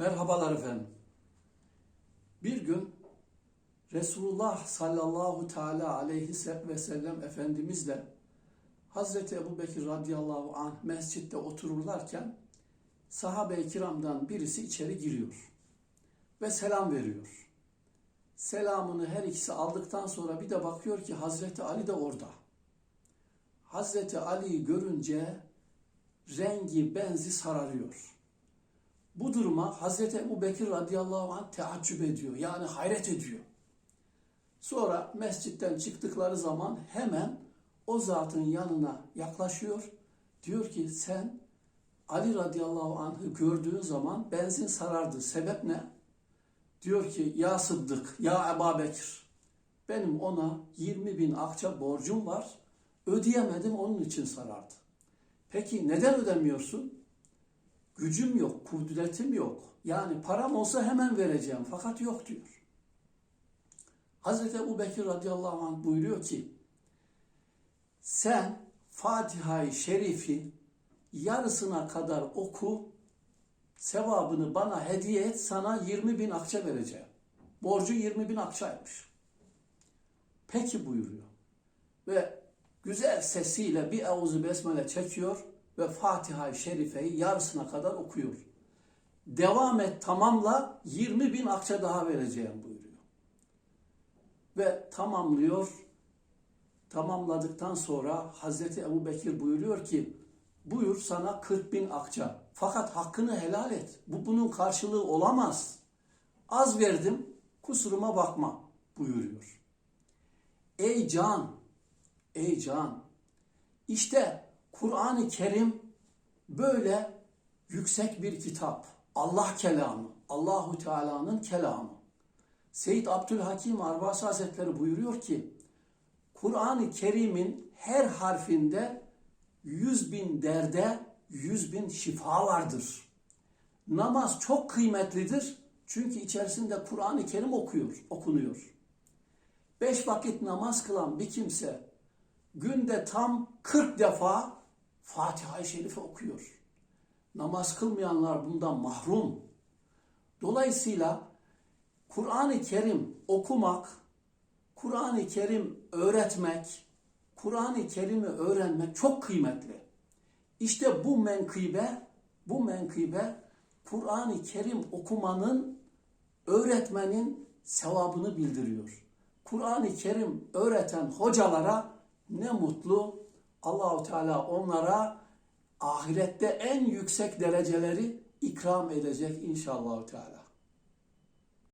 Merhabalar efendim. Bir gün Resulullah sallallahu teala aleyhi ve sellem Efendimizle Hazreti Ebu Bekir radıyallahu anh mescitte otururlarken sahabe-i kiramdan birisi içeri giriyor ve selam veriyor. Selamını her ikisi aldıktan sonra bir de bakıyor ki Hazreti Ali de orada. Hazreti Ali'yi görünce rengi benzi sararıyor. Bu duruma Hazreti Ebu Bekir radıyallahu anh teaccüp ediyor. Yani hayret ediyor. Sonra mescitten çıktıkları zaman hemen o zatın yanına yaklaşıyor. Diyor ki sen Ali radıyallahu anh'ı gördüğün zaman benzin sarardı. Sebep ne? Diyor ki ya Sıddık, ya Ebu Bekir benim ona 20 bin akça borcum var. Ödeyemedim onun için sarardı. Peki neden ödemiyorsun? Gücüm yok, kudretim yok. Yani param olsa hemen vereceğim fakat yok diyor. Hazreti Ebu Bekir radıyallahu anh buyuruyor ki sen Fatiha-i Şerif'i yarısına kadar oku, sevabını bana hediye et, sana 20 bin akçe vereceğim. Borcu 20 bin akçaymış. Peki buyuruyor. Ve güzel sesiyle bir Eûzü Besmele çekiyor ve Fatiha-i Şerife'yi yarısına kadar okuyor. Devam et tamamla 20 bin akçe daha vereceğim buyuruyor. Ve tamamlıyor. Tamamladıktan sonra Hazreti Ebu Bekir buyuruyor ki buyur sana 40 bin akça. Fakat hakkını helal et. Bu bunun karşılığı olamaz. Az verdim kusuruma bakma buyuruyor. Ey can, ey can. İşte Kur'an-ı Kerim böyle yüksek bir kitap. Allah kelamı, Allahu Teala'nın kelamı. Seyyid Abdülhakim Arbasi Hazretleri buyuruyor ki, Kur'an-ı Kerim'in her harfinde yüz bin derde, yüz bin şifa vardır. Namaz çok kıymetlidir. Çünkü içerisinde Kur'an-ı Kerim okuyor, okunuyor. Beş vakit namaz kılan bir kimse günde tam 40 defa Fatiha-i Şerife okuyor. Namaz kılmayanlar bundan mahrum. Dolayısıyla Kur'an-ı Kerim okumak, Kur'an-ı Kerim öğretmek, Kur'an-ı Kerim'i öğrenmek çok kıymetli. İşte bu menkıbe, bu menkıbe Kur'an-ı Kerim okumanın, öğretmenin sevabını bildiriyor. Kur'an-ı Kerim öğreten hocalara ne mutlu. Allahu Teala onlara ahirette en yüksek dereceleri ikram edecek inşallah Teala.